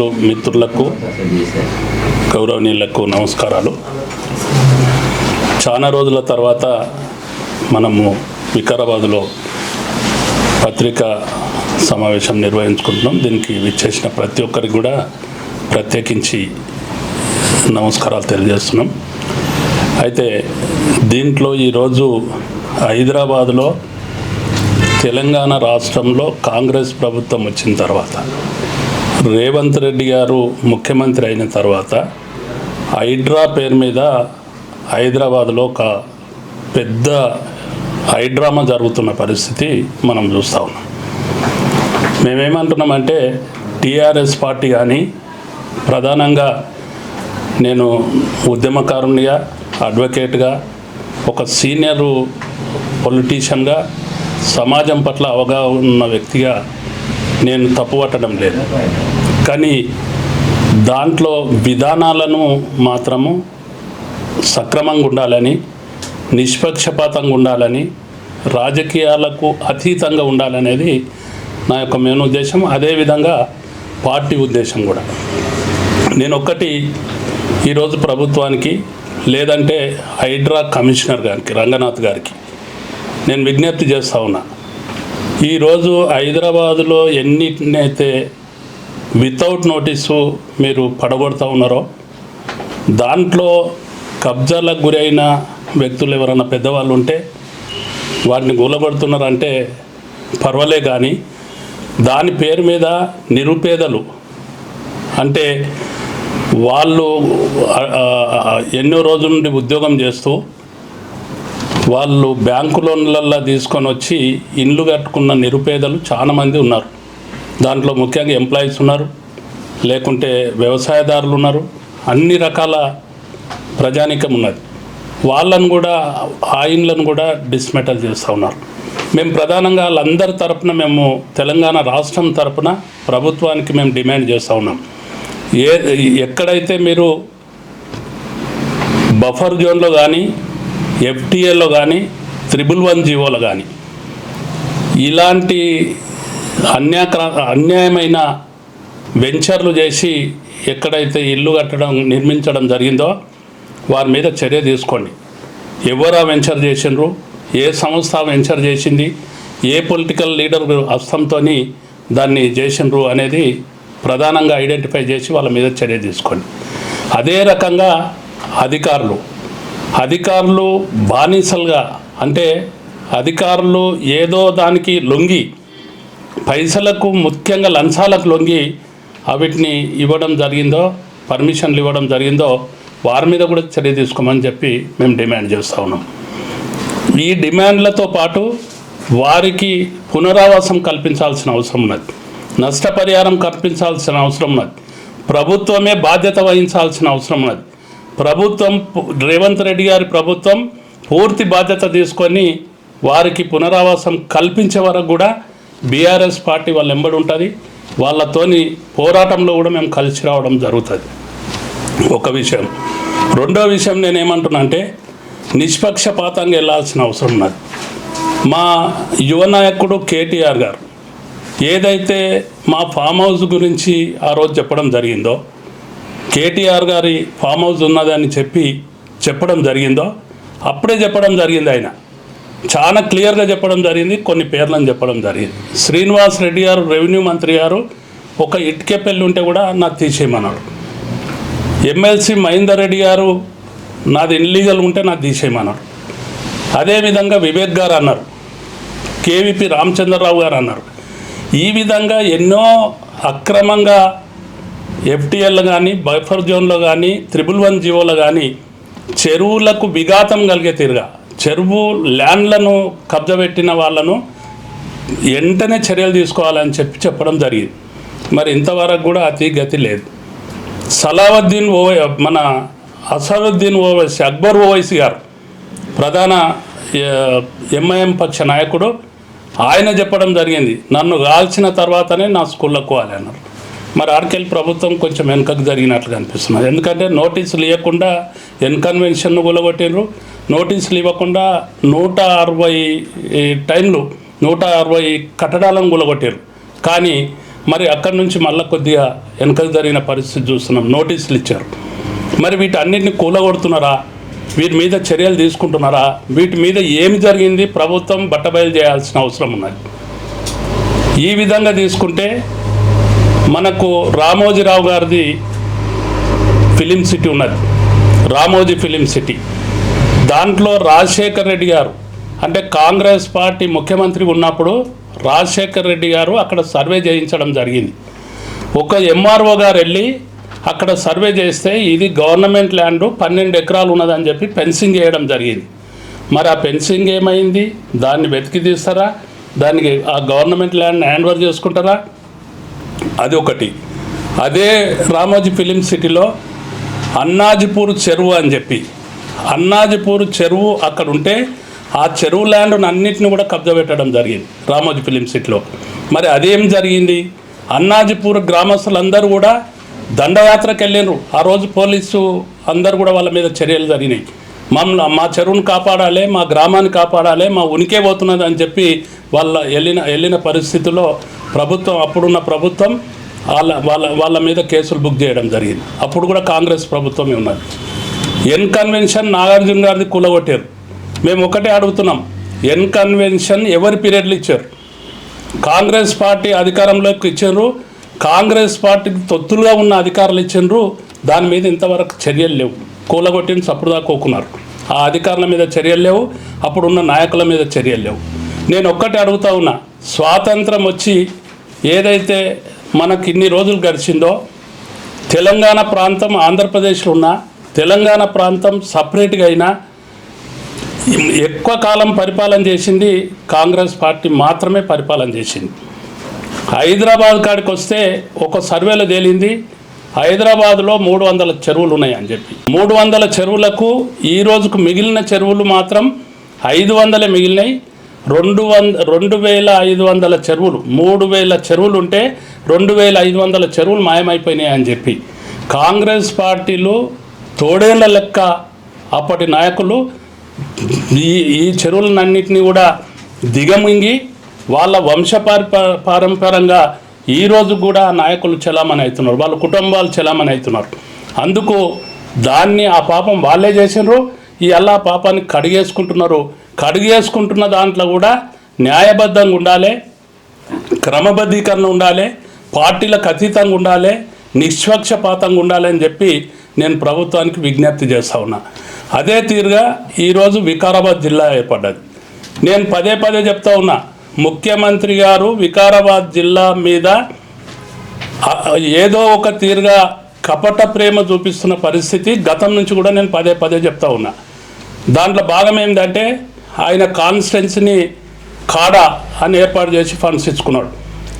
ప్రేక్షకులు మిత్రులకు గౌరవనీయులకు నమస్కారాలు. చాలా రోజుల తర్వాత మనము వికారాబాద్లో పత్రికా సమావేశం నిర్వహించుకుంటున్నాం. దీనికి విచ్చేసిన ప్రతి ఒక్కరికి కూడా ప్రత్యేకించి నమస్కారాలు తెలియజేస్తున్నాం. అయితే దీంట్లో ఈరోజు హైదరాబాద్లో తెలంగాణ రాష్ట్రంలో కాంగ్రెస్ ప్రభుత్వం వచ్చిన తర్వాత రేవంత్ రెడ్డి గారు ముఖ్యమంత్రి అయిన తర్వాత హైడ్రా పేరు మీద హైదరాబాద్లో ఒక పెద్ద హైడ్రామా జరుగుతున్న పరిస్థితి మనం చూస్తూ ఉన్నాం. మేమేమంటున్నామంటే టీఆర్ఎస్ పార్టీ కానీ ప్రధానంగా నేను ఉద్యమకారునిగా అడ్వకేట్గా ఒక సీనియరు పొలిటీషియన్గా సమాజం పట్ల అవగాహన ఉన్న వ్యక్తిగా నేను తప్పుపట్టడం లేదు. కానీ దాంట్లో విధానాలను మాత్రము సక్రమంగా ఉండాలని నిష్పక్షపాతంగా ఉండాలని రాజకీయాలకు అతీతంగా ఉండాలనేది నా యొక్క మెయిన్ ఉద్దేశం. అదేవిధంగా పార్టీ ఉద్దేశం కూడా. నేను ఒక్కటి ఈరోజు ప్రభుత్వానికి లేదంటే హైడ్రా కమిషనర్ గారికి రంగనాథ్ గారికి నేను విజ్ఞప్తి చేస్తా ఉన్నా. ఈరోజు హైదరాబాదులో ఎన్నిటినైతే వితౌట్ నోటీసు మీరు పడగొడుతూ ఉన్నారో దాంట్లో కబ్జాలకు గురైన వ్యక్తులు ఎవరైనా పెద్దవాళ్ళు ఉంటే వారిని గూలగొడుతున్నారంటే పర్వాలే కానీ దాని పేరు మీద నిరుపేదలు అంటే వాళ్ళు ఎన్నో రోజుల నుండి ఉద్యోగం చేస్తూ వాళ్ళు బ్యాంకు లోన్లల్లో తీసుకొని వచ్చి ఇండ్లు కట్టుకున్న నిరుపేదలు చాలామంది ఉన్నారు. దాంట్లో ముఖ్యంగా ఎంప్లాయీస్ ఉన్నారు లేకుంటే వ్యవసాయదారులు ఉన్నారు అన్ని రకాల ప్రజానికం ఉన్నది. వాళ్ళను కూడా ఆ ఇండ్లను కూడా డిస్మెటల్ చేస్తూ ఉన్నారు. మేము ప్రధానంగా వాళ్ళందరి తరపున మేము తెలంగాణ రాష్ట్రం తరపున ప్రభుత్వానికి మేము డిమాండ్ చేస్తూ ఉన్నాం. ఏ ఎక్కడైతే మీరు బఫర్ జోన్లో కానీ ఎఫ్టీఏలో కానీ త్రిబుల్ వన్ జీవోలో కానీ ఇలాంటి అన్యాక్ర అన్యాయమైన వెంచర్లు చేసి ఎక్కడైతే ఇల్లు కట్టడం నిర్మించడం జరిగిందో వారి మీద చర్య తీసుకోండి. ఎవరు వెంచర్ చేసిండ్రు? ఏ సంస్థ వెంచర్ చేసింది? ఏ పొలిటికల్ లీడర్ హస్తంతో దాన్ని చేసిండ్రు అనేది ప్రధానంగా ఐడెంటిఫై చేసి వాళ్ళ మీద చర్య తీసుకోండి. అదే రకంగా అధికారులు అధికారులు బానిసలుగా అంటే అధికారులు ఏదో దానికి లొంగి పైసలకు ముఖ్యంగా లంచాలకు లొంగి అవిటిని ఇవ్వడం జరిగిందో పర్మిషన్లు ఇవ్వడం జరిగిందో వారి మీద కూడా చర్య తీసుకోమని చెప్పి మేము డిమాండ్ చేస్తూ ఉన్నాం. ఈ డిమాండ్లతో పాటు వారికి పునరావాసం కల్పించాల్సిన అవసరం ఉన్నది. నష్టపరిహారం కల్పించాల్సిన అవసరం ఉన్నది. ప్రభుత్వమే బాధ్యత వహించాల్సిన అవసరం ఉన్నది. ప్రభుత్వం రేవంత్ రెడ్డి గారి ప్రభుత్వం పూర్తి బాధ్యత తీసుకొని వారికి పునరావాసం కల్పించే వరకు కూడా బీఆర్ఎస్ పార్టీ వాళ్ళ ఎంబడి ఉంటుంది. వాళ్ళతోని పోరాటంలో కూడా మేము కలిసి రావడం జరుగుతుంది. ఒక విషయం. రెండో విషయం నేనేమంటున్నా అంటే నిష్పక్షపాతంగా వెళ్ళాల్సిన అవసరం ఉన్నది. మా యువ నాయకుడు కేటీఆర్ గారు ఏదైతే మా ఫామ్ హౌస్ గురించి ఆ రోజు చెప్పడం జరిగిందో కేటీఆర్ గారి ఫామ్ హౌస్ ఉన్నదని చెప్పి చెప్పడం జరిగిందో అప్పుడే చెప్పడం జరిగింది ఆయన. చాలా క్లియర్గా చెప్పడం జరిగింది కొన్ని పేర్లను చెప్పడం జరిగింది. శ్రీనివాస్ రెడ్డి గారు రెవెన్యూ మంత్రి గారు ఒక ఇటుకే పెళ్ళి ఉంటే కూడా నాకు తీసేయమన్నాడు ఎమ్మెల్సీ మహేందర్ రెడ్డి గారు నాది ఇన్లీగల్ ఉంటే నాకు తీసేయమన్నారు. అదేవిధంగా వివేక్ గారు అన్నారు. కేవీపీ రామచంద్రరావు గారు అన్నారు. ఈ విధంగా ఎన్నో అక్రమంగా ఎఫ్టీఎల్ కానీ బఫర్ జోన్లో కానీ త్రిబుల్ వన్ జీవోలో కానీ చెరువులకు విఘాతం కలిగే తీరుగా చెరువు ల్యాండ్లను కబ్జబెట్టిన వాళ్ళను వెంటనే చర్యలు తీసుకోవాలని చెప్పి చెప్పడం జరిగింది. మరి ఇంతవరకు కూడా అతి గతి లేదు. సలావుద్దీన్ ఓవై మన అసదుద్దీన్ ఓవైసీ అక్బర్ ఓవైసీ గారు ప్రధాన ఎంఐఎం పక్ష నాయకుడు ఆయన చెప్పడం జరిగింది నన్ను కాల్చిన తర్వాతనే నా స్కూళ్ళకు పోవాలి అన్నారు. మరి ఆర్కెల్ ప్రభుత్వం కొంచెం వెనుకకు జరిగినట్లుగా అనిపిస్తున్నది ఎందుకంటే నోటీసులు ఇవ్వకుండా ఎన్కన్వెన్షన్ను కూలగొట్టిండ్రు నోటీసులు ఇవ్వకుండా నూట అరవై టైంలు నూట అరవై కట్టడాలను కూలగొట్టారు కానీ మరి అక్కడి నుంచి మళ్ళీ కొద్దిగా వెనకకు జరిగిన పరిస్థితి చూస్తున్నాం. నోటీసులు ఇచ్చారు. మరి వీటన్నిటిని కూలగొడుతున్నారా? వీటి మీద చర్యలు తీసుకుంటున్నారా? వీటి మీద ఏమి జరిగింది? ప్రభుత్వం బట్టబయలు చేయాల్సిన అవసరం ఉన్నది. ఈ విధంగా తీసుకుంటే మనకు రామోజీరావు గారిది ఫిలిం సిటీ ఉన్నది. Ramoji film city. దాంట్లో రాజశేఖర్ రెడ్డి గారు అంటే కాంగ్రెస్ పార్టీ ముఖ్యమంత్రి ఉన్నప్పుడు రాజశేఖర్ రెడ్డి గారు అక్కడ సర్వే చేయించడం జరిగింది. ఒక ఎంఆర్ఓ గారు వెళ్ళి అక్కడ సర్వే చేస్తే ఇది గవర్నమెంట్ ల్యాండ్ పన్నెండు ఎకరాలు ఉన్నదని చెప్పి ఫెన్సింగ్ చేయడం జరిగింది. మరి ఆ ఫెన్సింగ్ ఏమైంది? దాన్ని వెతికి తీస్తారా? దానికి ఆ గవర్నమెంట్ ల్యాండ్ హ్యాండ్ ఓవర్ చేసుకుంటారా? అది ఒకటి అదే రామోజీ ఫిలిం సిటీలో అన్నాజిపూర్ చెరువు అని చెప్పి. అన్నాజిపూర్ చెరువు అక్కడ ఉంటే ఆ చెరువు ల్యాండ్ను అన్నింటిని కూడా కబ్జా పెట్టడం జరిగింది రామోజీ ఫిలిం సిటీలో. మరి అదేం జరిగింది? అన్నాజిపూర్ గ్రామస్తులందరూ కూడా దండయాత్రకు వెళ్ళినారు ఆ రోజు పోలీసు అందరు కూడా వాళ్ళ మీద చర్యలు జరిగినాయి. మమ్మల్ని మా చెరువును కాపాడాలి మా గ్రామాన్ని కాపాడాలి మా ఉనికే పోతున్నది అని చెప్పి వాళ్ళ వెళ్ళిన వెళ్ళిన పరిస్థితుల్లో ప్రభుత్వం అప్పుడున్న ప్రభుత్వం వాళ్ళ వాళ్ళ వాళ్ళ మీద కేసులు బుక్ చేయడం జరిగింది. అప్పుడు కూడా కాంగ్రెస్ ప్రభుత్వమే ఉన్నది. ఎన్ కన్వెన్షన్ నాగార్జున గారిది కూలగొట్టారు. మేము ఒకటే అడుగుతున్నాం. ఎన్ కన్వెన్షన్ ఎవరి పీరియడ్లు ఇచ్చారు? కాంగ్రెస్ పార్టీ అధికారంలోకి ఇచ్చారు. కాంగ్రెస్ పార్టీకి తొత్తులుగా ఉన్న అధికారులు ఇచ్చిండ్రు దాని మీద ఇంతవరకు చర్యలు లేవు. కూలగొట్టిన చప్పుడు దాకా కోకున్నారు. ఆ అధికారుల మీద చర్యలు లేవు. అప్పుడున్న నాయకుల మీద చర్యలు లేవు. నేను ఒక్కటే అడుగుతా ఉన్నా. స్వాతంత్రం వచ్చి ఏదైతే మనకి ఇన్ని రోజులు గడిచిందో తెలంగాణ ప్రాంతం ఆంధ్రప్రదేశ్లో ఉన్న తెలంగాణ ప్రాంతం సపరేట్గా అయినా ఎక్కువ కాలం పరిపాలన చేసింది కాంగ్రెస్ పార్టీ మాత్రమే పరిపాలన చేసింది. హైదరాబాద్ కాడికి వస్తే ఒక సర్వేలో తేలింది హైదరాబాద్లో మూడు వందల చెరువులు ఉన్నాయని చెప్పి. మూడు వందల చెరువులకు ఈ రోజుకు మిగిలిన చెరువులు మాత్రం ఐదు వందలే మిగిలినాయి. రెండు వంద రెండు వేల ఐదు వందల చెరువులు మూడు వేల చెరువులు ఉంటే రెండు వేల ఐదు వందల చెరువులు మాయమైపోయినాయి అని చెప్పి. కాంగ్రెస్ పార్టీలు తోడేళ్ళ లెక్క అప్పటి నాయకులు ఈ ఈ చెరువులన్నింటినీ కూడా దిగమింగి వాళ్ళ వంశ పారంపరంగా ఈ రోజు కూడా నాయకులు చలామణి అవుతున్నారు. వాళ్ళ కుటుంబాలు చలామణి అవుతున్నారు. అందుకు దాన్ని ఆ పాపం వాళ్ళే చేసినారు ఈ అల్లా పాపాన్ని కడిగేసుకుంటున్నారు. కడిగేసుకుంటున్న దాంట్లో కూడా న్యాయబద్ధంగా ఉండాలి క్రమబద్ధీకరణ ఉండాలి పార్టీలకు అతీతంగా ఉండాలి నిష్పక్షపాతంగా ఉండాలి అని చెప్పి నేను ప్రభుత్వానికి విజ్ఞప్తి చేస్తా ఉన్నా. అదే తీరుగా ఈరోజు వికారాబాద్ జిల్లా ఏర్పడ్డది. నేను పదే పదే చెప్తా ఉన్నా ముఖ్యమంత్రి గారు వికారాబాద్ జిల్లా మీద ఏదో ఒక తీరుగా కపట ప్రేమ చూపిస్తున్న పరిస్థితి గతం నుంచి కూడా నేను పదే పదే చెప్తా ఉన్నా. దాంట్లో భాగం ఏంటంటే ఆయన కాన్స్టెన్సీని కాడా అని ఏర్పాటు చేసి ఫండ్స్ ఇచ్చుకున్నాడు.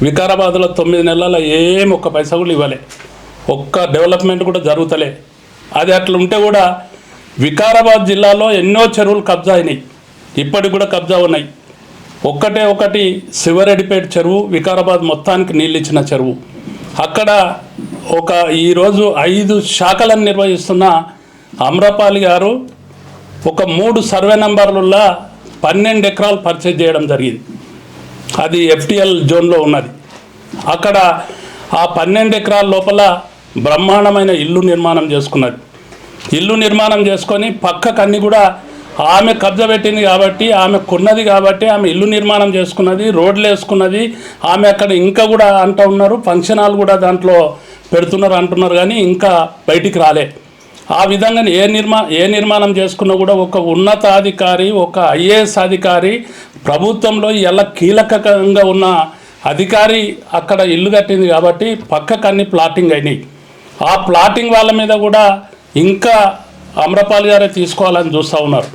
వికారాబాద్లో తొమ్మిది నెలల ఏం ఒక్క పైసా కూడా ఇవ్వలే. ఒక్క డెవలప్మెంట్ కూడా జరుగుతలే. అది అట్లా ఉంటే కూడా వికారాబాద్ జిల్లాలో ఎన్నో చెరువులు కబ్జా అయినాయి. ఇప్పటికి కూడా కబ్జా ఉన్నాయి. ఒక్కటే ఒకటి శివరెడ్డిపేట చెరువు వికారాబాద్ మొత్తానికి నీళ్ళు ఇచ్చిన చెరువు. అక్కడ ఒక ఈరోజు ఐదు శాఖలను నిర్వహిస్తున్న అమ్రపాలి గారు ఒక మూడు సర్వే నంబర్లలో పన్నెండు ఎకరాలు పర్చేజ్ చేయడం జరిగింది. అది ఎఫ్టిఎల్ జోన్లో ఉన్నది. అక్కడ ఆ పన్నెండు ఎకరాల లోపల బ్రహ్మాండమైన ఇల్లు నిర్మాణం చేసుకున్నది. ఇల్లు నిర్మాణం చేసుకొని పక్కకు అన్ని కూడా ఆమె కబ్జా పెట్టింది కాబట్టి ఆమె కొన్నది కాబట్టి ఆమె ఇల్లు నిర్మాణం చేసుకున్నది రోడ్లు వేసుకున్నది. ఆమె అక్కడ ఇంకా కూడా అంటూ ఉన్నారు ఫంక్షన్ హాల్ కూడా దాంట్లో పెడుతున్నారు అంటున్నారు కానీ ఇంకా బయటికి రాలే. ఆ విధంగా ఏ నిర్మా ఏ నిర్మాణం చేసుకున్నా కూడా ఒక ఉన్నతాధికారి ఒక ఐఏఎస్ అధికారి ప్రభుత్వంలో ఎలా కీలకంగా ఉన్న అధికారి అక్కడ ఇల్లు కట్టింది కాబట్టి పక్కకు అన్ని ప్లాటింగ్ అయినాయి. ఆ ప్లాటింగ్ వాళ్ళ మీద కూడా ఇంకా అమ్రపాల్ గారే తీసుకోవాలని చూస్తూ ఉన్నారు.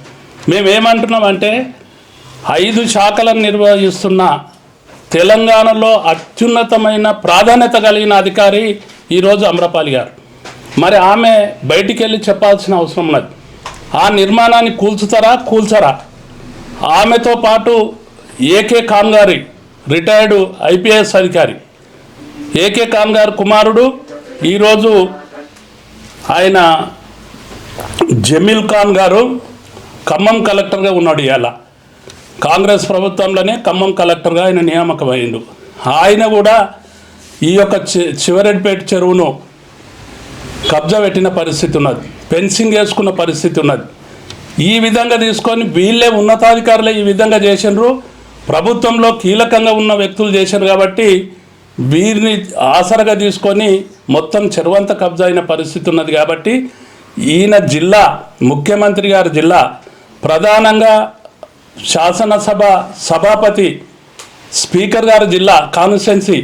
మేమేమంటున్నామంటే ఐదు శాఖలను నిర్వహిస్తున్న తెలంగాణలో అత్యున్నతమైన ప్రాధాన్యత కలిగిన అధికారి ఈరోజు అమ్రపాలి గారు. మరి ఆమె బయటికి వెళ్ళి చెప్పాల్సిన అవసరం ఉన్నది. ఆ నిర్మాణాన్ని కూల్చుతారా? కూల్చరా. ఆమెతో పాటు ఏకే ఖాన్ గారి రిటైర్డ్ ఐపీఎస్ అధికారి. ఏకే ఖాన్ గారి కుమారుడు. ఈరోజు ఆయన జమీల్ ఖాన్ గారు ఖమ్మం కలెక్టర్గా ఉన్నాడు ఇవాళ కాంగ్రెస్ ప్రభుత్వంలోనే ఖమ్మం కలెక్టర్గా ఆయన నియామకమైండు. ఆయన కూడా ఈ యొక్క చి- చివరెడ్పేట చెరువును కబ్జా పెట్టిన పరిస్థితి ఉన్నది. ఫెన్సింగ్ వేసుకున్న పరిస్థితి ఉన్నది. ఈ విధంగా తీసుకొని వీళ్ళే ఉన్నతాధికారులే ఈ విధంగా చేసినారు ప్రభుత్వంలో కీలకంగా ఉన్న వ్యక్తులు చేశారు కాబట్టి వీరిని ఆసరగా తీసుకొని మొత్తం చెరువంత కబ్జా అయిన పరిస్థితి ఉన్నది కాబట్టి ఈయన జిల్లా ముఖ్యమంత్రి గారి జిల్లా ప్రధానంగా శాసనసభ సభాపతి స్పీకర్ గారి జిల్లా కాన్స్టిట్యున్సీ.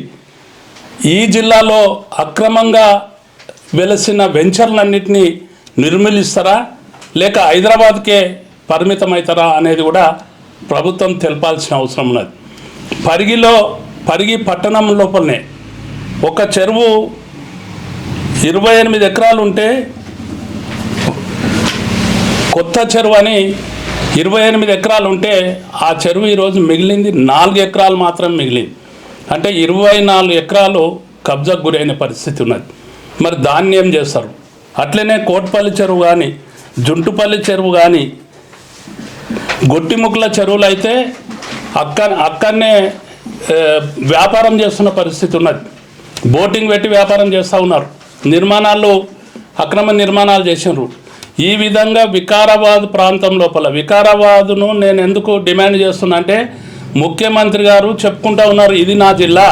ఈ జిల్లాలో అక్రమంగా వెలసిన వెంచర్లన్నింటినీ నిర్మూలిస్తారా? లేక హైదరాబాద్కే పరిమితమవుతారా అనేది కూడా ప్రభుత్వం తెలపాల్సిన అవసరం ఉన్నది. పరిగిలో పరిగి పట్టణం లోపలనే ఒక చెరువు ఇరవై ఎనిమిది ఎకరాలు ఉంటే కొత్త చెరువు అని ఇరవై ఎనిమిది ఎకరాలు ఉంటే ఆ చెరువు ఈరోజు మిగిలింది నాలుగు ఎకరాలు మాత్రం మిగిలింది. అంటే ఇరవై నాలుగు ఎకరాలు కబ్జాకు గురైన పరిస్థితి ఉన్నది. మరి దాన్ని ఏం చేస్తారు? అట్లనే కోట్పల్లి చెరువు కానీ జుంటుపల్లి చెరువు కానీ గొట్టిముక్కల చెరువులు అయితే అక్క అక్కడనే వ్యాపారం చేస్తున్న పరిస్థితి ఉన్నది. బోటింగ్ పెట్టి వ్యాపారం చేస్తూ ఉన్నారు. నిర్మాణాలు అక్రమ నిర్మాణాలు చేసినారు ఈ విధంగా వికారాబాద్ ప్రాంతం లోపల వికారాబాద్ను నేను ఎందుకు డిమాండ్ చేస్తున్నా అంటే ముఖ్యమంత్రి గారు చెప్పుకుంటా ఉన్నారు ఇది నా జిల్లా.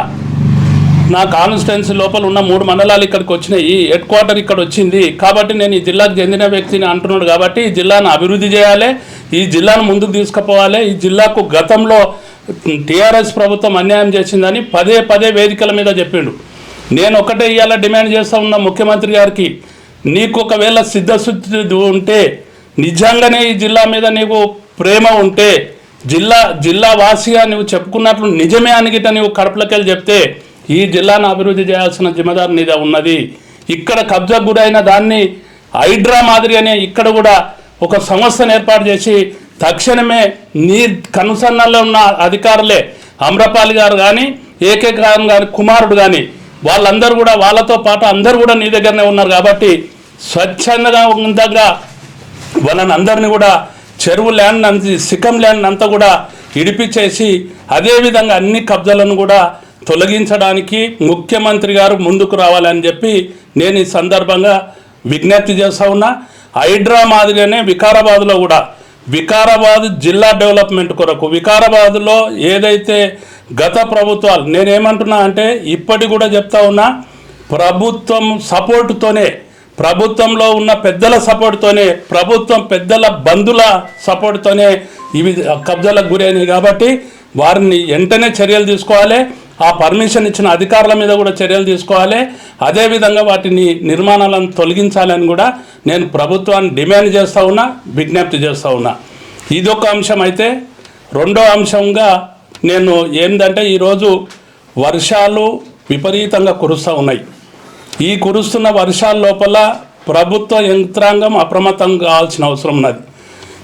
నా కాన్స్టిట్యున్సీ లోపల ఉన్న మూడు మండలాలు ఇక్కడికి వచ్చినాయి. హెడ్ క్వార్టర్ ఇక్కడ వచ్చింది. కాబట్టి నేను ఈ జిల్లాకు చెందిన వ్యక్తిని అంటున్నాడు కాబట్టి ఈ జిల్లాను అభివృద్ధి చేయాలి. ఈ జిల్లాను ముందుకు తీసుకుపోవాలి. ఈ జిల్లాకు గతంలో టీఆర్ఎస్ ప్రభుత్వం అన్యాయం చేసిందని పదే పదే వేదికల మీద చెప్పిండు. నేను ఒకటే ఇవాళ డిమాండ్ చేస్తా ఉన్న ముఖ్యమంత్రి గారికి నీకు ఒకవేళ సిద్ధశుద్ధి ఉంటే నిజంగానే ఈ జిల్లా మీద నీకు ప్రేమ ఉంటే జిల్లా జిల్లా వాసిగా నువ్వు చెప్పుకున్నట్లు నిజమే అనిగిట నువ్వు కడపలకెళ్ళి చెప్తే ఈ జిల్లాను అభివృద్ధి చేయాల్సిన జిమ్మదారు నీద ఉన్నది. ఇక్కడ కబ్జా గురైన దాన్ని హైడ్రా మాదిరిగానే ఇక్కడ కూడా ఒక సంస్థను ఏర్పాటు చేసి తక్షణమే నీ కనుసన్నల్లో ఉన్న అధికారులే అమ్రపాలి గారు కానీ ఏకే కానీ కుమారుడు కానీ వాళ్ళందరూ కూడా వాళ్ళతో పాటు అందరూ కూడా నీ దగ్గరనే ఉన్నారు కాబట్టి స్వచ్ఛందంగా ఉండగా వాళ్ళని అందరినీ కూడా చెరువు ల్యాండ్ అంత సిక్కం ల్యాండ్ అంతా కూడా ఇడిపించేసి అదేవిధంగా అన్ని కబ్జాలను కూడా తొలగించడానికి ముఖ్యమంత్రి గారు ముందుకు రావాలని చెప్పి నేను ఈ సందర్భంగా విజ్ఞప్తి చేస్తా ఉన్నా. హైడ్రా మాదిరిగానే వికారాబాద్లో కూడా వికారాబాద్ జిల్లా డెవలప్మెంట్ కొరకు వికారాబాద్లో ఏదైతే గత ప్రభుత్వాలు నేనేమంటున్నా అంటే ఇప్పటి కూడా చెప్తా ఉన్నా ప్రభుత్వం సపోర్టుతోనే ప్రభుత్వంలో ఉన్న పెద్దల సపోర్ట్తోనే ప్రభుత్వం పెద్దల బంధుల సపోర్ట్తోనే ఇవి కబ్జాలకు గురైనవి కాబట్టి వారిని వెంటనే చర్యలు తీసుకోవాలి. ఆ పర్మిషన్ ఇచ్చిన అధికారుల మీద కూడా చర్యలు తీసుకోవాలి. అదేవిధంగా వాటిని నిర్మాణాలను తొలగించాలని కూడా నేను ప్రభుత్వాన్ని డిమాండ్ చేస్తూ ఉన్నా విజ్ఞప్తి చేస్తూ ఉన్నా. ఇదొక అంశం అయితే. రెండో అంశంగా నేను ఏంటంటే ఈరోజు వర్షాలు విపరీతంగా కురుస్తూ ఉన్నాయి. ఈ కురుస్తున్న వర్షాల లోపల ప్రభుత్వ యంత్రాంగం అప్రమత్తం కావాల్సిన అవసరం ఉన్నది.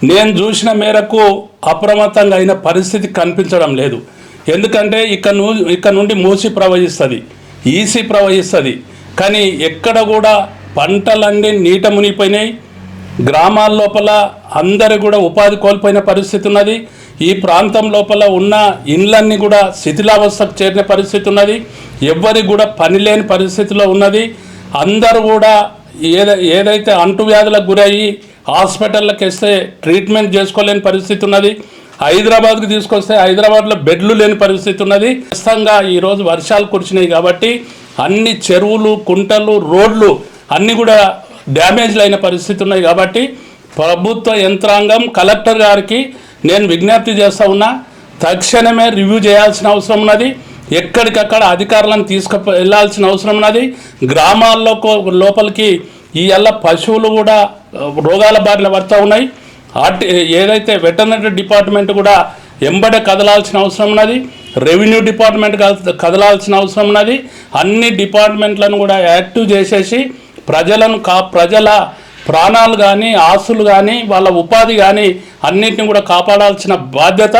నేను చూసిన మేరకు అప్రమత్తంగా అయిన పరిస్థితి కనిపించడం లేదు. ఎందుకంటే ఇక్కడ ను ఇక్కడ నుండి మూసి ప్రవహిస్తుంది. ఈసీ ప్రవహిస్తుంది. కానీ ఎక్కడ కూడా పంటలన్నీ నీట మునిగిపోయినాయి. గ్రామాల లోపల అందరు కూడా ఉపాధి కోల్పోయిన పరిస్థితి ఉన్నది. ఈ ప్రాంతం లోపల ఉన్న ఇండ్లన్నీ కూడా శిథిలావస్థకు చేరిన పరిస్థితి ఉన్నది. ఎవ్వరికి కూడా పని లేని పరిస్థితిలో ఉన్నది. అందరూ కూడా ఏద ఏదైతే అంటువ్యాధులకు గురయ్యి హాస్పిటల్కి వేస్తే ట్రీట్మెంట్ చేసుకోలేని పరిస్థితి ఉన్నది. హైదరాబాద్కి తీసుకొస్తే హైదరాబాద్లో బెడ్లు లేని పరిస్థితి ఉన్నది. ఖచ్చితంగా ఈరోజు వర్షాలు కురిచినాయి కాబట్టి అన్ని చెరువులు కుంటలు రోడ్లు అన్నీ కూడా డ్యామేజ్లు అయిన పరిస్థితి ఉన్నాయి కాబట్టి ప్రభుత్వ యంత్రాంగం కలెక్టర్ గారికి నేను విజ్ఞప్తి చేస్తా ఉన్నా తక్షణమే రివ్యూ చేయాల్సిన అవసరం ఉన్నది. ఎక్కడికక్కడ అధికారులను తీసుకు వెళ్ళాల్సిన అవసరం ఉన్నది. గ్రామాల్లో లోపలికి ఈ పశువులు కూడా రోగాల బారిన పడుతూ ఉన్నాయి. ఆర్టి ఏదైతే వెటర్నరీ డిపార్ట్మెంట్ కూడా ఎంబడే కదలాల్సిన అవసరం ఉన్నది రెవెన్యూ డిపార్ట్మెంట్ కదలాల్సిన అవసరం ఉన్నది అన్ని డిపార్ట్మెంట్లను కూడా యాక్టివ్ చేసేసి ప్రజలను కా ప్రజల ప్రాణాలు కానీ ఆస్తులు కానీ వాళ్ళ ఉపాధి కానీ అన్నింటిని కూడా కాపాడాల్సిన బాధ్యత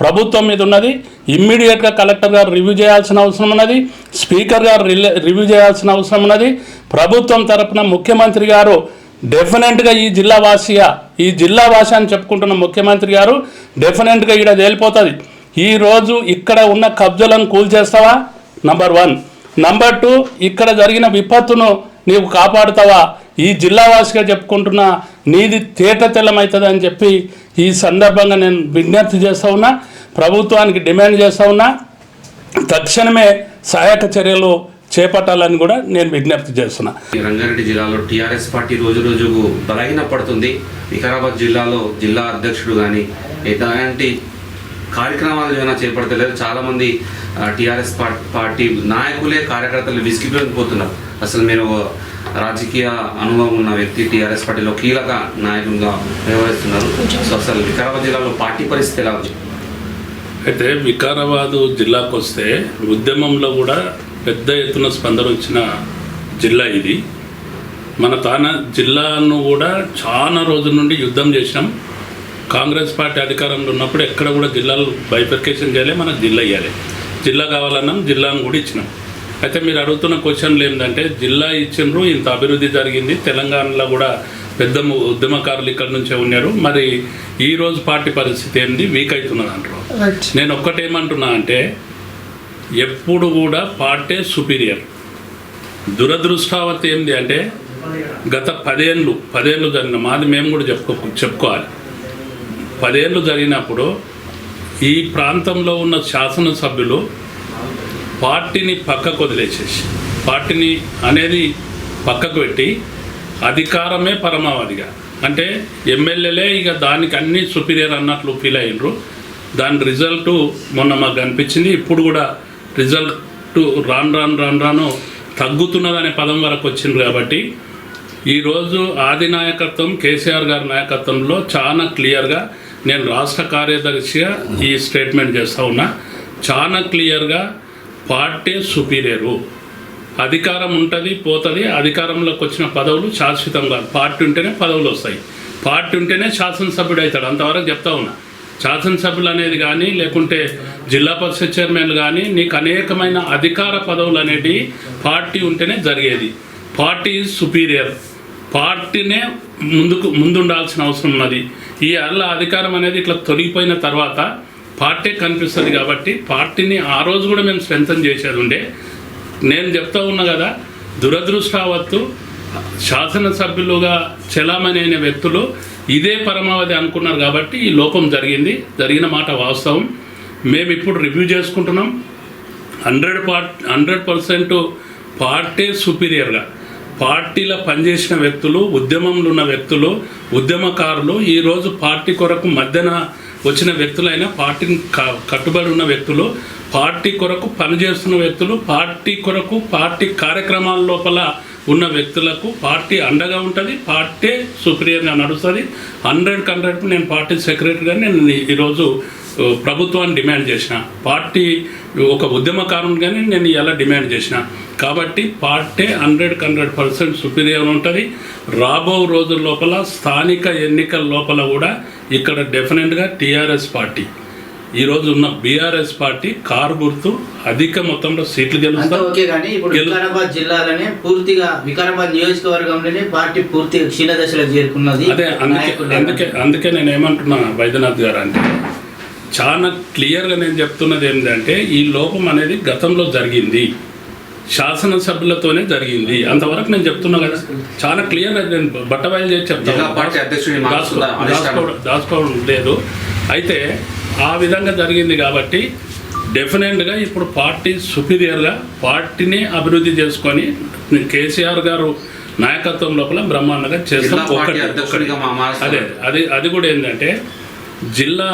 ప్రభుత్వం మీద ఉన్నది. ఇమ్మీడియట్గా కలెక్టర్ గారు రివ్యూ చేయాల్సిన అవసరం ఉన్నది. స్పీకర్ గారు రివ్యూ చేయాల్సిన అవసరం ఉన్నది. ప్రభుత్వం తరపున ముఖ్యమంత్రి గారు డెఫినెట్గా ఈ జిల్లా వాసియా ఈ జిల్లా వాసి అని చెప్పుకుంటున్న ముఖ్యమంత్రి గారు డెఫినెట్గా ఇక్కడ తేలిపోతుంది. ఈరోజు ఇక్కడ ఉన్న కబ్జాలను కూల్చేస్తావా? నంబర్ వన్ నంబర్ టూ ఇక్కడ జరిగిన విపత్తును నీవు కాపాడుతావా? ఈ జిల్లావాసిగా చెప్పుకుంటున్న నీది తేట తెల్లమవుతుంది అని చెప్పి ఈ సందర్భంగా నేను విజ్ఞప్తి చేస్తూ ఉన్నా. ప్రభుత్వానికి డిమాండ్ చేస్తూ ఉన్నా. తక్షణమే సహాయక చర్యలు చేపట్టాలని కూడా నేను విజ్ఞప్తి చేస్తున్నా. ఈ రంగారెడ్డి జిల్లాలో టీఆర్ఎస్ పార్టీ రోజు రోజుకు బలహీన పడుతుంది. వికారాబాద్ జిల్లాలో జిల్లా అధ్యక్షుడు కానీ ఎలాంటి కార్యక్రమాలు ఏమైనా చేపడతలేదు. చాలామంది టీఆర్ఎస్ పార్టీ నాయకులే కార్యకర్తలు విసిగిపోతున్నారు అసలు మీరు రాజకీయ అనుభవం ఉన్న వ్యక్తి టీఆర్ఎస్ పార్టీలో కీలక నాయకునిగా వ్యవహరిస్తున్నారు. సో అసలు వికారాబాద్ జిల్లాలో పార్టీ పరిస్థితి ఎలా ఉంది? అయితే వికారాబాదు జిల్లాకు వస్తే ఉద్యమంలో కూడా పెద్ద ఎత్తున స్పందన వచ్చిన జిల్లా ఇది. మన తాన జిల్లాను కూడా చాలా రోజుల నుండి యుద్ధం చేసినాం. కాంగ్రెస్ పార్టీ అధికారంలో ఉన్నప్పుడు ఎక్కడ కూడా జిల్లాలు బైఫర్కేషన్ చేయాలి మనకు జిల్లా ఇవ్వాలి జిల్లా కావాలన్నాం జిల్లాను కూడా ఇచ్చినాం. అయితే మీరు అడుగుతున్న క్వశ్చన్లు ఏంటంటే జిల్లా ఇచ్చిండ్రు ఇంత అభివృద్ధి జరిగింది తెలంగాణలో కూడా పెద్ద ఉద్యమకారులు ఇక్కడ నుంచే ఉన్నారు. మరి ఈ రోజు పార్టీ పరిస్థితి ఏంది? వీక్ అవుతున్నది అంటారు నేను ఒక్కటేమంటున్నా అంటే ఎప్పుడు కూడా పార్టీ సుపీరియర్. దురదృష్టావతి ఏంది అంటే గత పదేళ్ళు పదేళ్ళు జరిగిన మాది మేము కూడా చెప్పుకో చెప్పుకోవాలి. పదేళ్ళు జరిగినప్పుడు ఈ ప్రాంతంలో ఉన్న శాసనసభ్యులు పార్టీని పక్కకు వదిలేసేసి పార్టీని అనేది పక్కకు పెట్టి అధికారమే పరమావధిగా. అంటే ఎమ్మెల్యేలే ఇక దానికి అన్ని సుపీరియర్ అన్నట్లు ఫీల్ అయ్యిండ్రు. దాని రిజల్ట్ మొన్న మాకు కనిపించింది ఇప్పుడు కూడా రిజల్ట్ రాను రాను రాను రాను తగ్గుతున్నదనే పదం వరకు వచ్చింది కాబట్టి ఈరోజు ఆది నాయకత్వం కేసీఆర్ గారి నాయకత్వంలో చాలా క్లియర్గా నేను రాష్ట్ర కార్యదర్శిగా ఈ స్టేట్మెంట్ చేస్తా ఉన్నా. చాలా క్లియర్గా పార్టీ సుపీరియరు. అధికారం ఉంటుంది పోతుంది అధికారంలోకి వచ్చిన పదవులు శాశ్వతం కాదు పార్టీ ఉంటేనే పదవులు వస్తాయి. పార్టీ ఉంటేనే శాసనసభ్యుడు అవుతాడు అంతవరకు చెప్తా ఉన్నా. శాసనసభ్యులు అనేది కానీ లేకుంటే జిల్లా పరిషత్ చైర్మన్లు కానీ నీకు అనేకమైన అధికార పదవులు అనేటివి పార్టీ ఉంటేనే జరిగేది. పార్టీ ఈజ్ సుపీరియర్ పార్టీనే ముందుకు ముందుండాల్సిన అవసరం ఉన్నది. ఈ అల్ల అధికారం అనేది ఇట్లా తొలగిపోయిన తర్వాత పార్టీ కనిపిస్తుంది కాబట్టి పార్టీని ఆ రోజు కూడా మేము స్ట్రెంగ్తన్ చేసేది ఉండే. నేను చెప్తా ఉన్నా కదా దురదృష్టావత్తు శాసనసభ్యులుగా చలామణి అయిన వ్యక్తులు ఇదే పరమావధి అనుకున్నారు కాబట్టి ఈ లోపం జరిగింది. జరిగిన మాట వాస్తవం. మేము ఇప్పుడు రివ్యూ చేసుకుంటున్నాం. Hundred part hundred percent party సుపీరియర్గా పార్టీలో పనిచేసిన వ్యక్తులు ఉద్యమంలో ఉన్న వ్యక్తులు ఉద్యమకారులు ఈరోజు పార్టీ కొరకు మధ్యన వచ్చిన వ్యక్తులైన పార్టీని క- కట్టుబడి ఉన్న వ్యక్తులు పార్టీ కొరకు పనిచేస్తున్న వ్యక్తులు పార్టీ కొరకు పార్టీ కార్యక్రమాల లోపల ఉన్న వ్యక్తులకు పార్టీ అండగా ఉంటుంది పార్టీ సుప్రియర్గా నడుస్తుంది. హండ్రెడ్ హండ్రెడ్ నేను పార్టీ సెక్రటరీగా నేను ఈరోజు ప్రభుత్వాన్ని డిమాండ్ చేసిన. పార్టీ ఒక ఉద్యమకారునిగానే నేను ఇలా డిమాండ్ చేసిన. కాబట్టి party hundred hundred percent superior ఉంటుంది. రాబో రోజుల లోపల స్థానిక ఎన్నికల లోపల కూడా ఇక్కడ డెఫినెట్గా టీఆర్ఎస్ పార్టీ. ఈరోజు ఉన్న బీఆర్ఎస్ పార్టీ కారు గుర్తు అధిక మొత్తంలో సీట్లు గెలుస్తారు ఓకే కానీ ఇప్పుడు వికారాబాద్ జిల్లాలోనే పూర్తిగా వికారాబాద్ నియోజకవర్గంలోనే పార్టీ పూర్తిగా క్షీణ దశలో చేరుకున్నది అదే అందుకే అందుకే అందుకే నేను ఏమంటున్నా వైద్యనాథ్ గారు అంటే చాలా క్లియర్గా నేను చెప్తున్నది ఏంటంటే ఈ లోపం అనేది గతంలో జరిగింది. శాసనసభ్యులతోనే జరిగింది. అంతవరకు నేను చెప్తున్నా కదా చాలా క్లియర్గా నేను బట్టబయలు చేసి చెప్తాను దాచుకోవడం లేదు. అయితే ఆ విధంగా జరిగింది కాబట్టి డెఫినెట్గా ఇప్పుడు పార్టీ సుపీరియర్గా పార్టీని అభివృద్ధి చేసుకొని కేసీఆర్ గారు నాయకత్వం లోపల బ్రహ్మాండంగా చేస్తాం. అదే అది అది కూడా ఏంటంటే జిల్లా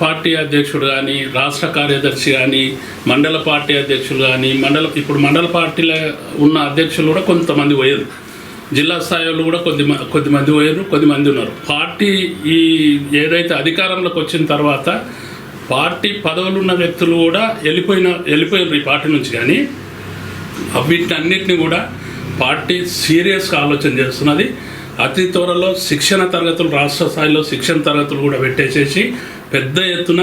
పార్టీ అధ్యక్షుడు కానీ రాష్ట్ర కార్యదర్శి కానీ మండల పార్టీ అధ్యక్షులు కానీ మండల ఇప్పుడు మండల పార్టీలో ఉన్న అధ్యక్షులు కూడా కొంతమంది పోయారు. జిల్లా స్థాయిలో కూడా కొద్ది కొద్దిమంది పోయారు కొద్దిమంది ఉన్నారు. పార్టీ ఈ ఏదైతే అధికారంలోకి వచ్చిన తర్వాత పార్టీ పదవులు ఉన్న వ్యక్తులు కూడా వెళ్ళిపోయిన వెళ్ళిపోయారు ఈ పార్టీ నుంచి కానీ వీటన్నిటిని కూడా పార్టీ సీరియస్గా ఆలోచన చేస్తున్నది. అతి త్వరలో శిక్షణ తరగతులు రాష్ట్ర స్థాయిలో శిక్షణ తరగతులు కూడా పెట్టేసేసి పెద్ద ఎత్తున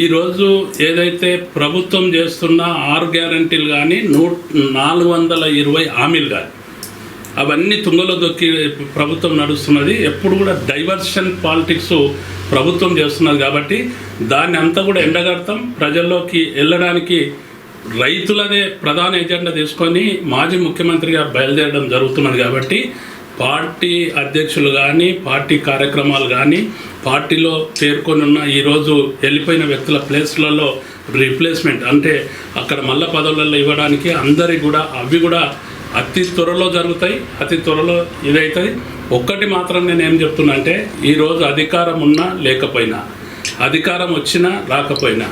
ఈరోజు ఏదైతే ప్రభుత్వం చేస్తున్న ఆరు గ్యారంటీలు కానీ నూ నాలుగు వందల ఇరవై హామీలు కానీ అవన్నీ తుంగలో దొక్కి ప్రభుత్వం నడుస్తున్నది. ఎప్పుడు కూడా డైవర్షన్ పాలిటిక్స్ ప్రభుత్వం చేస్తున్నది కాబట్టి దాన్ని అంతా కూడా ఎండగడతాం. ప్రజల్లోకి వెళ్ళడానికి రైతులదే ప్రధాన ఎజెండా తీసుకొని మాజీ ముఖ్యమంత్రిగా బయలుదేరడం జరుగుతున్నది కాబట్టి పార్టీ అధ్యక్షులు కానీ పార్టీ కార్యక్రమాలు కానీ పార్టీలో పేర్కొని ఉన్న ఈరోజు వెళ్ళిపోయిన వ్యక్తుల ప్లేస్లలో రీప్లేస్మెంట్ అంటే అక్కడ మల్ల పదవులలో ఇవ్వడానికి అందరికి కూడా అవి కూడా అతి త్వరలో జరుగుతాయి అతి త్వరలో ఇదవుతుంది ఒక్కటి మాత్రం నేను ఏం చెప్తున్నా అంటే ఈరోజు అధికారం ఉన్నా లేకపోయినా అధికారం వచ్చినా రాకపోయినా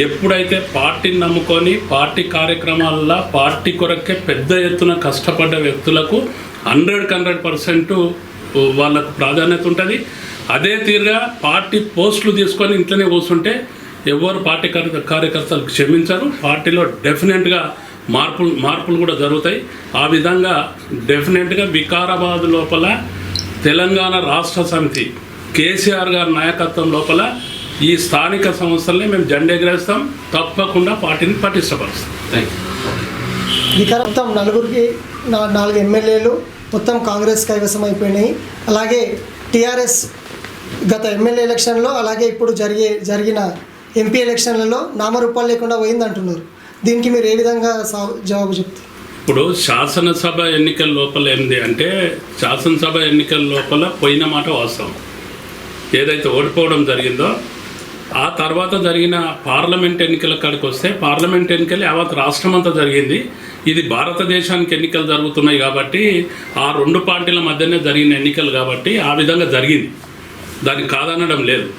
ఎప్పుడైతే పార్టీని నమ్ముకొని పార్టీ కార్యక్రమాల్లో పార్టీ కొరకే పెద్ద ఎత్తున కష్టపడ్డ వ్యక్తులకు హండ్రెడ్కి హండ్రెడ్ పర్సెంట్ వాళ్ళకు ప్రాధాన్యత ఉంటుంది. అదే తీరుగా పార్టీ పోస్టులు తీసుకొని ఇంట్లోనే కూర్చుంటే ఎవరు పార్టీ కార్య కార్యకర్తలు క్షమించరు. పార్టీలో డెఫినెట్గా మార్పులు మార్పులు కూడా జరుగుతాయి. ఆ విధంగా డెఫినెట్గా వికారాబాద్ లోపల తెలంగాణ రాష్ట్ర సమితి కేసీఆర్ గారి నాయకత్వం లోపల ఈ స్థానిక సంస్థల్ని మేము జెండెగరేస్తాం. తప్పకుండా పార్టీని పటిష్టపరుస్తాం. థ్యాంక్ యూ వికారం మొత్తం నలుగురికి నా నాలుగు ఎమ్మెల్యేలు మొత్తం కాంగ్రెస్ కైవసం అయిపోయినాయి. అలాగే టీఆర్ఎస్ గత ఎమ్మెల్యే ఎలక్షన్లో అలాగే ఇప్పుడు జరిగే జరిగిన ఎంపీ ఎలక్షన్లలో నామరూపాలు లేకుండా పోయింది అంటున్నారు దీనికి మీరు ఏ విధంగా సా- జవాబు చెప్తారు? ఇప్పుడు శాసనసభ ఎన్నికల లోపల ఏంది అంటే శాసనసభ ఎన్నికల లోపల పోయిన మాట వాస్తవం. ఏదైతే ఓడిపోవడం జరిగిందో ఆ తర్వాత జరిగిన పార్లమెంట్ ఎన్నికల కాడికి వస్తే పార్లమెంట్ ఎన్నికలు యావత్ రాష్ట్రం అంతా జరిగింది. ఇది భారతదేశానికి ఎన్నికలు జరుగుతున్నాయి కాబట్టి ఆ రెండు పార్టీల మధ్యనే జరిగిన ఎన్నికలు కాబట్టి ఆ విధంగా జరిగింది. దానికి కాదనడం లేదు.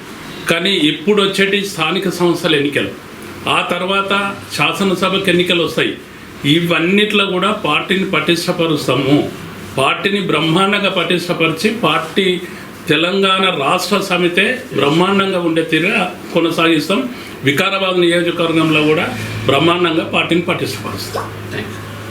కానీ ఇప్పుడు వచ్చేటి స్థానిక సంస్థల ఎన్నికలు. ఆ తర్వాత శాసనసభకు ఎన్నికలు వస్తాయి. ఇవన్నిట్లో కూడా పార్టీని పటిష్టపరుస్తాము. పార్టీని బ్రహ్మాండంగా పటిష్టపరిచి పార్టీ తెలంగాణ రాష్ట్ర సమితే బ్రహ్మాండంగా ఉండే తీరుగా కొనసాగిస్తాం. వికారాబాద్ నియోజకవర్గంలో కూడా బ్రహ్మాండంగా పార్టీని పటిష్టపరుస్తాం. Thank you